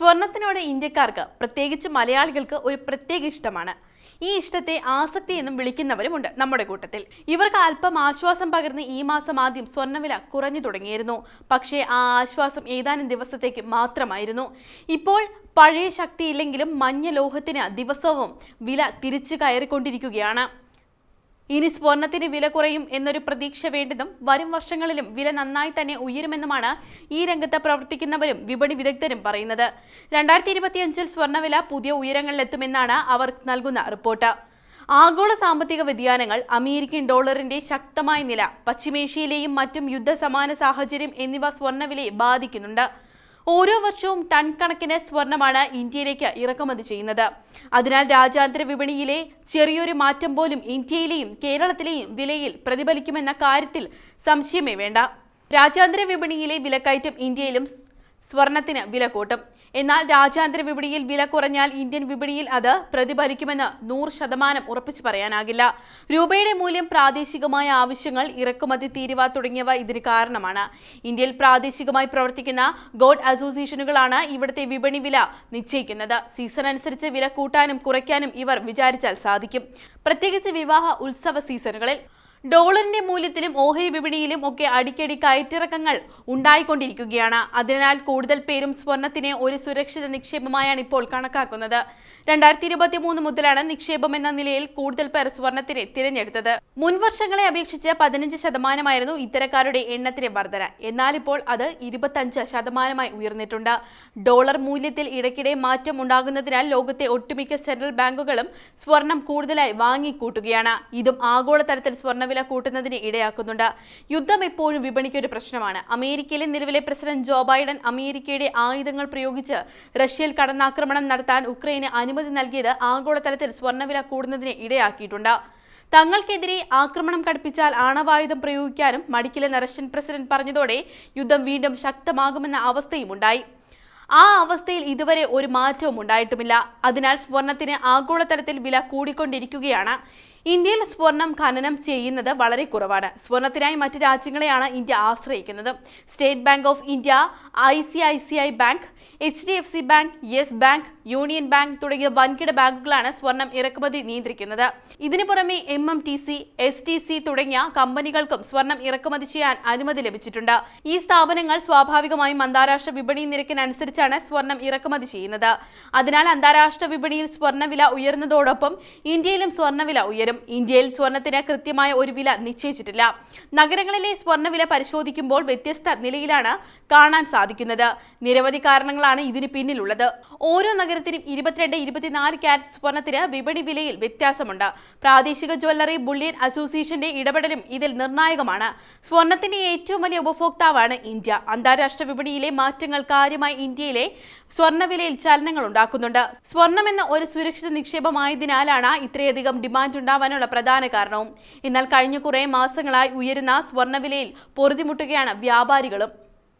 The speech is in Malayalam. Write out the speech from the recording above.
സ്വർണത്തിനോട് ഇന്ത്യക്കാർക്ക് പ്രത്യേകിച്ച് മലയാളികൾക്ക് ഒരു പ്രത്യേക ഇഷ്ടമാണ്. ഈ ഇഷ്ടത്തെ ആസക്തി എന്നും വിളിക്കുന്നവരുമുണ്ട് നമ്മുടെ കൂട്ടത്തിൽ. ഇവർക്ക് അല്പം ആശ്വാസം പകർന്ന് ഈ മാസം ആദ്യം സ്വർണവില കുറഞ്ഞു തുടങ്ങിയിരുന്നു. പക്ഷേ ആ ആശ്വാസം ഏതാനും ദിവസത്തേക്ക് മാത്രമായിരുന്നു. ഇപ്പോൾ പഴയ ശക്തിയില്ലെങ്കിലും മഞ്ഞ ലോഹത്തിന് ദിവസവും വില തിരിച്ചു കയറിക്കൊണ്ടിരിക്കുകയാണ്. ഇനി സ്വർണത്തിന് വില കുറയും എന്നൊരു പ്രതീക്ഷ വേണ്ടതും വരും വർഷങ്ങളിലും വില നന്നായി തന്നെ ഉയരുമെന്നുമാണ് ഈ രംഗത്ത് പ്രവർത്തിക്കുന്നവരും വിപണി വിദഗ്ധരും പറയുന്നത്. രണ്ടായിരത്തി ഇരുപത്തിയഞ്ചിൽ സ്വർണവില പുതിയ ഉയരങ്ങളിലെത്തുമെന്നാണ് അവർ നൽകുന്ന റിപ്പോർട്ട്. ആഗോള സാമ്പത്തിക വ്യതിയാനങ്ങൾ അമേരിക്കൻ ഡോളറിന്റെ ശക്തമായ നില പശ്ചിമേഷ്യയിലെയും മറ്റും യുദ്ധസമാന സാഹചര്യം എന്നിവ സ്വർണവിലയെ ബാധിക്കുന്നുണ്ട്. ഓരോ വർഷവും ടൺ കണക്കിന് സ്വർണമാണ് ഇന്ത്യയിലേക്ക് ഇറക്കുമതി ചെയ്യുന്നത്. അതിനാൽ രാജ്യാന്തര വിപണിയിലെ ചെറിയൊരു മാറ്റം പോലും ഇന്ത്യയിലെയും കേരളത്തിലെയും വിലയിൽ പ്രതിഫലിക്കുമെന്ന കാര്യത്തിൽ സംശയമേ വേണ്ട. രാജ്യാന്തര വിപണിയിലെ വിലക്കയറ്റം ഇന്ത്യയിലും സ്വർണത്തിന് വില കൂട്ടും എന്നാൽ രാജ്യാന്തര വിപണിയിൽ വില കുറഞ്ഞാൽ ഇന്ത്യൻ വിപണിയിൽ അത് പ്രതിഫലിക്കുമെന്ന് നൂറ് ശതമാനം ഉറപ്പിച്ചു പറയാനാകില്ല. രൂപയുടെ മൂല്യം പ്രാദേശികമായ ആവശ്യങ്ങൾ ഇറക്കുമതി തീരുവ തുടങ്ങിയവ ഇതിന് കാരണമാണ്. ഇന്ത്യയിൽ പ്രാദേശികമായി പ്രവർത്തിക്കുന്ന ഗോഡ് അസോസിയേഷനുകളാണ് ഇവിടുത്തെ വിപണി വില നിശ്ചയിക്കുന്നത്. സീസൺ അനുസരിച്ച് വില കൂട്ടാനും കുറയ്ക്കാനും ഇവർ വിചാരിച്ചാൽ സാധിക്കും. പ്രത്യേകിച്ച് വിവാഹ ഉത്സവ സീസണുകളിൽ ഡോളറിന്റെ മൂല്യത്തിലും ഓഹരി വിപണിയിലും ഒക്കെ അടിക്കടി കയറ്റിറക്കങ്ങൾ ഉണ്ടായിക്കൊണ്ടിരിക്കുകയാണ്. അതിനാൽ കൂടുതൽ പേരും സ്വർണത്തിനെ ഒരു സുരക്ഷിത നിക്ഷേപമായാണ് ഇപ്പോൾ കണക്കാക്കുന്നത്. രണ്ടായിരത്തി ഇരുപത്തി മൂന്ന് മുതലാണ് നിക്ഷേപം എന്ന നിലയിൽ കൂടുതൽ പേർ സ്വർണത്തിനെ തിരഞ്ഞെടുത്തത്. മുൻ വർഷങ്ങളെ അപേക്ഷിച്ച് പതിനഞ്ച് ശതമാനമായിരുന്നു ഇത്തരക്കാരുടെ എണ്ണത്തിലെ വർധന. എന്നാൽ ഇപ്പോൾ അത് ഇരുപത്തഞ്ച് ശതമാനമായി ഉയർന്നിട്ടുണ്ട്. ഡോളർ മൂല്യത്തിൽ ഇടയ്ക്കിടെ മാറ്റം ഉണ്ടാകുന്നതിനാൽ ലോകത്തെ ഒട്ടുമിക്ക സെൻട്രൽ ബാങ്കുകളും സ്വർണം കൂടുതലായി വാങ്ങിക്കൂട്ടുകയാണ്. ഇതും ആഗോളതലത്തിൽ സ്വർണവില കൂട്ടുന്നതിന് ഇടയാക്കുന്നുണ്ട്. യുദ്ധം എപ്പോഴും വിപണിക്ക് ഒരു പ്രശ്നമാണ്. അമേരിക്കയിലെ നിലവിലെ പ്രസിഡന്റ് ജോ ബൈഡൻ അമേരിക്കയുടെ ആയുധങ്ങൾ പ്രയോഗിച്ച് റഷ്യയിൽ കടന്നാക്രമണം നടത്താൻ ഉക്രൈന് അനുമതി നൽകിയത് ആഗോളതലത്തിൽ സ്വർണവില കൂടുന്നതിന് ഇടയാക്കിയിട്ടുണ്ട്. തങ്ങൾക്കെതിരെ ആക്രമണം കടുപ്പിച്ചാൽ ആണവായുധം പ്രയോഗിക്കാനും മടിക്കില്ലെന്ന് റഷ്യൻ പ്രസിഡന്റ് പറഞ്ഞതോടെ യുദ്ധം വീണ്ടും ശക്തമാകുമെന്ന അവസ്ഥയും ഉണ്ടായി. ആ അവസ്ഥയിൽ ഇതുവരെ ഒരു മാറ്റവും ഉണ്ടായിട്ടുമില്ല. അതിനാൽ സ്വർണത്തിന് ആഗോളതലത്തിൽ വില കൂടിക്കൊണ്ടിരിക്കുകയാണ്. ഇന്ത്യയിൽ സ്വർണം ഖനനം ചെയ്യുന്നത് വളരെ കുറവാണ്. സ്വർണത്തിനായി മറ്റു രാജ്യങ്ങളെയാണ് ഇന്ത്യ ആശ്രയിക്കുന്നത്. State Bank of India I C I C I bank H D F C bank Yes Bank Union Bank തുടങ്ങിയ വൻകിട ബാങ്കുകളാണ് സ്വർണം ഇറക്കുമതി നിയന്ത്രിക്കുന്നത്. ഇതിനു പുറമെ M M T C S T C തുടങ്ങിയ കമ്പനികൾക്കും സ്വർണം ഇറക്കുമതി ചെയ്യാൻ അനുമതി ലഭിച്ചിട്ടുണ്ട്. ഈ സ്ഥാപനങ്ങൾ സ്വാഭാവികമായും അന്താരാഷ്ട്ര വിപണി നിരക്കിനനുസരിച്ചാണ് സ്വർണം ഇറക്കുമതി ചെയ്യുന്നത്. അതിനാൽ അന്താരാഷ്ട്ര വിപണിയിൽ സ്വർണവില ഉയർന്നതോടൊപ്പം ഇന്ത്യയിലും സ്വർണവില ഉയരും ഇന്ത്യയിൽ സ്വർണത്തിന് കൃത്യമായ ഒരു വില നിശ്ചയിച്ചിട്ടില്ല. നഗരങ്ങളിലെ സ്വർണവില പരിശോധിക്കുമ്പോൾ വ്യത്യസ്ത നിലയിലാണ് കാണാൻ സാധിക്കുന്നത്. നിരവധി കാരണങ്ങളാണ് ഇതിന് പിന്നിലുള്ളത്. ഓരോ നഗരത്തിനും ഇരുപത്തിരണ്ട് ഇരുപത്തിനാല് ക്യാരറ്റ് സ്വർണത്തിന് വിപണി വിലയിൽ വ്യത്യാസമുണ്ട്. പ്രാദേശിക ജ്വല്ലറി ബുള്ളിയൻ അസോസിയേഷന്റെ ഇടപെടലും ഇതിൽ നിർണായകമാണ്. സ്വർണത്തിന്റെ ഏറ്റവും വലിയ ഉപഭോക്താവാണ് ഇന്ത്യ. അന്താരാഷ്ട്ര വിപണിയിലെ മാറ്റങ്ങൾ കാര്യമായി ഇന്ത്യയിലെ സ്വർണവിലയിൽ ചലനങ്ങൾ ഉണ്ടാക്കുന്നുണ്ട്. സ്വർണം എന്ന ഒരു സുരക്ഷിത നിക്ഷേപമായതിനാലാണ് ഇത്രയധികം ഡിമാൻഡ് ഉണ്ടാവാനുള്ള പ്രധാന കാരണവും. എന്നാൽ കഴിഞ്ഞ കുറേ മാസങ്ങളായി ഉയരുന്ന സ്വർണവിലയിൽ പൊറുതിമുട്ടുകയാണ് വ്യാപാരികളും.